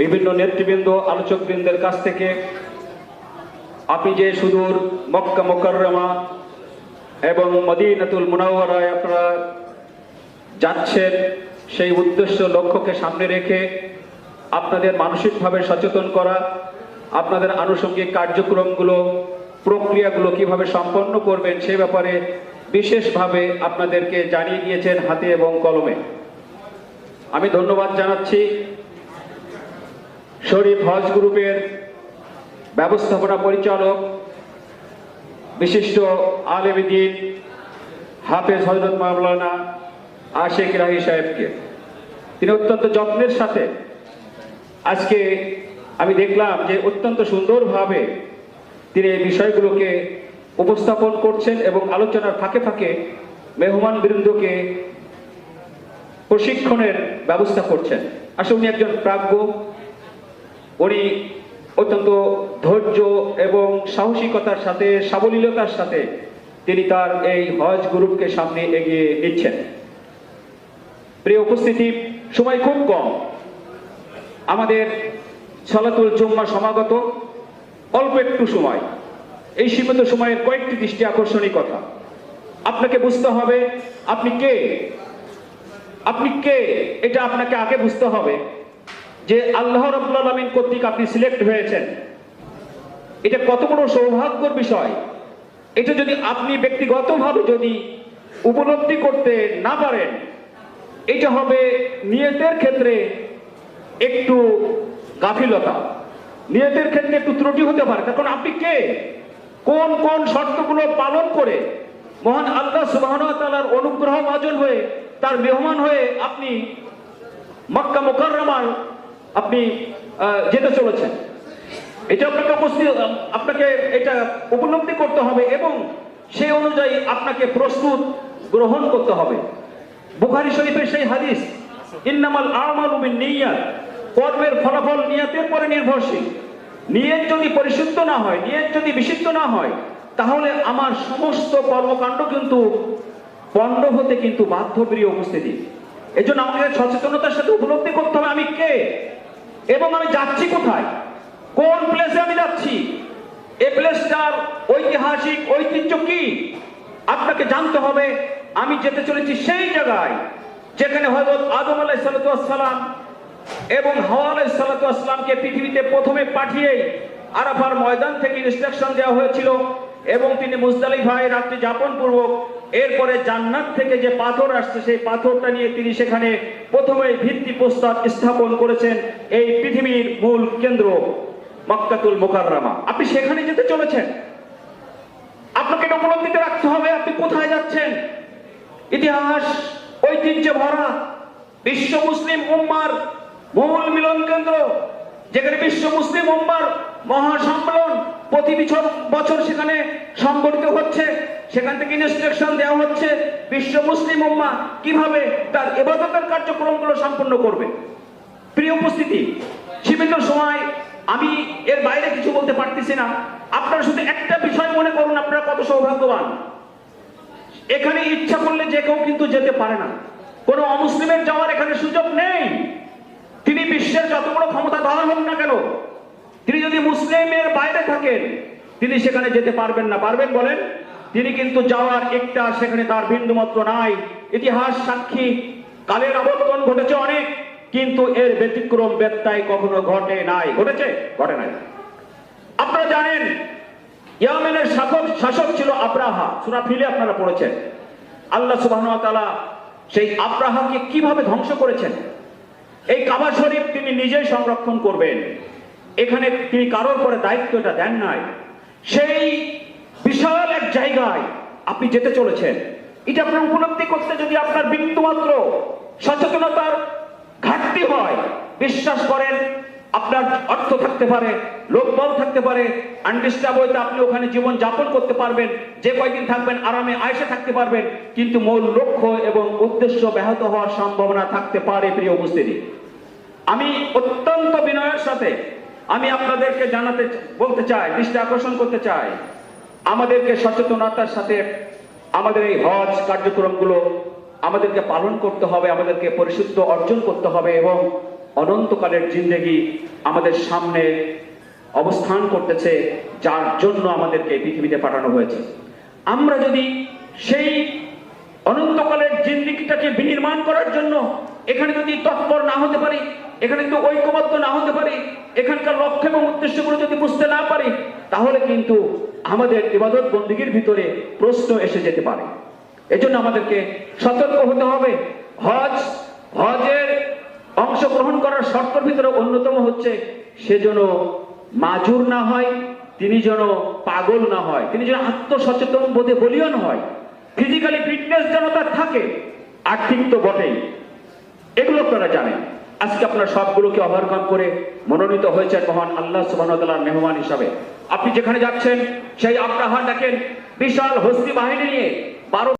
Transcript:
বিভিন্ন নেতৃবৃন্দ, আলোচকবৃন্দের কাছ থেকে আপনি যে সুদূর মক্কা মোকাররমা এবং মদিনাতুল মুনাওয়ারায় আপনারা যাচ্ছেন, সেই উদ্দেশ্য লক্ষ্যকে সামনে রেখে আপনাদের মানসিকভাবে সচেতন করা, আপনাদের আনুষঙ্গিক কার্যক্রমগুলো, প্রক্রিয়াগুলো কীভাবে সম্পন্ন করবেন সে ব্যাপারে বিশেষভাবে আপনাদেরকে জানিয়ে দিয়েছেন হাতে এবং কলমে। আমি ধন্যবাদ জানাচ্ছি। শরীফ হজ গ্রুপের ব্যবস্থাপনা পরিচালক, বিশিষ্ট আলেমদিন হাফেজ হজরত মাওলানা আশেক রাহি সাহেবকে। তিনি অত্যন্ত যত্নের সাথে আজকে আমি দেখলাম যে অত্যন্ত সুন্দরভাবে তিনি এই বিষয়গুলোকে উপস্থাপন করছেন এবং আলোচনার ফাঁকে ফাঁকে মেহমান বৃন্দকে প্রশিক্ষণের ব্যবস্থা করছেন। আসলে উনি একজন প্রাজ্ঞ উনি অত্যন্ত ধৈর্য এবং সাহসিকতার সাথে, সাবলীলতার সাথে তিনি তার এই হজ গ্রুপকে সামনে এগিয়ে নিচ্ছেন। প্রিয় উপস্থিতি, সময় খুব কম। আমাদের সলাতুল জুম্মা সমাগত, অল্প একটু সময়। এই সীমিত সময়ের কয়েকটি দৃষ্টি আকর্ষণীয় কথা। আপনাকে বুঝতে হবে, আপনি কে? আপনি কে? এটা আপনাকে আগে বুঝতে হবে। যে আল্লাহ আলমিন কর্তৃক আপনি সিলেক্ট হয়েছেন। এটা কত বড় সৌভাগ্যর বিষয়। এটা যদি আপনি ব্যক্তিগতভাবে যদি উপলব্ধি করতে না পারেন, এটা হবে নিয়তের ক্ষেত্রে একটু গাফিলতা। নিয়তের ক্ষেত্রে একটু ত্রুটি হতে পারে। কারণ আপনি কে? কোন কোন শর্তগুলো পালন করে মহান আল্লাহ সুবাহ তালার অনুগ্রহ ভাজন হয়ে তার মেহমান হয়ে আপনি মক্কা মোকাররমায় আপনি যেতে চলেছেন। এটা আপনাকে উপস্থিত আপনাকে এটা উপলব্ধি করতে হবে এবং সেই অনুযায়ী আপনাকে প্রস্তুত গ্রহণ করতে হবে। বুখারী শরীফের সেই হাদিস, ইন্নামাল আমালু নিয়াত কর্মের ফলাফল নিয়াতের পরে নির্ভরশীল। নিয়ত যদি পরিশুদ্ধ না হয়, নিয়ত যদি বিশুদ্ধ না হয়, তাহলে আমার সমস্ত কর্মকাণ্ড কিন্তু পণ্ড হতে কিন্তু বাধ্য প্রিয় উপস্থিতি। এজন্য আমাকে সচেতনতার সাথে উপলব্ধি করতে হবে। আমি কে? এবং আমি যাচ্ছি কোথায়? কোন প্লেসে আমি যাচ্ছি? এ প্লেসটার ঐতিহাসিক ঐতিহ্য কি? আপনাকে জানতে হবে, আমি যেতে চলেছি সেই জায়গায়, যেখানে হযরত আদম আলাইহিস সালাম এবং হাওয়া আলাইহিস সালামকে পৃথিবীতে প্রথমে পাঠিয়ে আরাফার ময়দান থেকে ইনস্ট্রাকশন দেওয়া হয়েছিল এবং তিনি মুজদালিফায় রাত্রি যাপন পূর্বক এরপরে জান্নাত থেকে যে পাথর আসছে, সেই পাথরটা নিয়ে তিনি সেখানে প্রথমে ভিত্তি প্রস্তাব স্থাপন করেছেন এই পৃথিবীর মূল কেন্দ্র, মক্কাতুল মোকাররমা। আপনি সেখানে যেতে চলেছেন। আপনাকে এটা উপলব্ধিতে রাখতে হবে, আপনি কোথায় যাচ্ছেন? ইতিহাস, ঐতিহ্যে ভরা, বিশ্ব মুসলিম উম্মার মূল মিলন কেন্দ্র, যেখানে বিশ্ব মুসলিম উম্মার মহাসম্মেলন প্রতি বছর বছর সেখানে সংগঠিত হচ্ছে। সেখান থেকে ইনস্ট্রাকশন দেওয়া হচ্ছে বিশ্ব মুসলিম উম্মা কীভাবে তার এবাদতের কার্যক্রমগুলো সম্পন্ন করবে। প্রিয় উপস্থিতি সীমিত সময় আমি এর বাইরে কিছু বলতে পারতেছি না। আপনারা শুধু একটা বিষয় মনে করুন, আপনারা কত সৌভাগ্যবান। এখানে ইচ্ছা করলে যে কেউ কিন্তু যেতে পারে না। কোনো অমুসলিমের যাওয়ার এখানে সুযোগ নেই। তিনি বিশ্বের যত বড় ক্ষমতা ধরা হোক না কেন, তিনি যদি মুসলিমের বাইরে থাকেন, তিনি সেখানে যেতে পারবেন না। পারবেন বলেন? তিনি কিন্তু যাওয়ার একটা, সেখানে তার বিন্দুমাত্র নাই। ইতিহাস সাক্ষী, কালের আবর্তন ঘটেছে অনেক, কিন্তু এর ব্যতিক্রম ব্যত্যয় কখনো ঘটে নাই। ঘটেছে? ঘটে নাই। আপনারা জানেন, ইয়ামেনের শাসক শাসক ছিল আব্রাহা। সুরা ফিলে আপনারা পড়েছেন। আল্লাহ তাআলা সেই আব্রাহাকে কীভাবে ধ্বংস করেছেন? এই কাবা শরীফ তিনি নিজেই সংরক্ষণ করবেন। এখানে তিনি কারোর পরে দায়িত্বটা দেন নাই। সেই বিশাল এক জায়গায় আপনি যেতে চলেছেন। এটা আপনার উপলব্ধি করতে যদি আপনার বিন্দুমাত্র সচেতনতার ঘাটতি হয়, বিশ্বাস করেন, আপনার অর্থ থাকতে পারে লোকবল থাকতে পারে হইতে আপনি ওখানে জীবন যাপন করতে পারবেন, যে কয়দিন থাকবেন, আরামে আয়সে থাকতে পারবেন, কিন্তু মূল লক্ষ্য এবং উদ্দেশ্য ব্যাহত হওয়ার সম্ভাবনা থাকতে পারে প্রিয় উপস্থিতি। আমি অত্যন্ত বিনয়ের সাথে আমি আপনাদেরকে জানাতে বলতে চাই, দৃষ্টি আকর্ষণ করতে চাই আমাদেরকে সচেতনতার সাথে আমাদের এই হজ কার্যক্রমগুলো আমাদেরকে পালন করতে হবে, আমাদেরকে পরিশুদ্ধ অর্জন করতে হবে এবং অনন্তকালের জিন্দেগি আমাদের সামনে অবস্থান করতেছে, যার জন্য আমাদেরকে পৃথিবীতে পাঠানো হয়েছে। আমরা যদি সেই অনন্তকালের জিন্দিগিটাকে বিনির্মাণ করার জন্য এখানে যদি তৎপর না হতে পারি, এখানে যদি ঐক্যবদ্ধ না হতে পারি, এখানকার লক্ষ্য এবং উদ্দেশ্যগুলো যদি বুঝতে না পারি, তাহলে কিন্তু আমাদের ইবাদত বন্দীগীর ভিতরে প্রশ্ন এসে যেতে পারে। এজন্য আমাদেরকে সতর্ক হতে হবে। হজ, হজের অংশগ্রহণ করার শর্তের ভিতরে অন্যতম হচ্ছে সে যেন মাজুর না হয়, তিনি যেন পাগল না হয়, তিনি যেন আত্মসচেতন বোধে বলিয়ন হয়। ফিজিক্যালি ফিটনেস যেন তার থাকে আর্থিক তো বটেই। এগুলো আপনারা জানেন। আজকে আপনার সবগুলোকে ওভারকাম করে মনোনীত হয়েছেন মহান আল্লাহ সুবাহর মেহমান হিসাবে। আপনি যেখানে যাচ্ছেন, সেই আব্রাহার দেখেন, বিশাল হস্তি বাহিনী নিয়ে বারো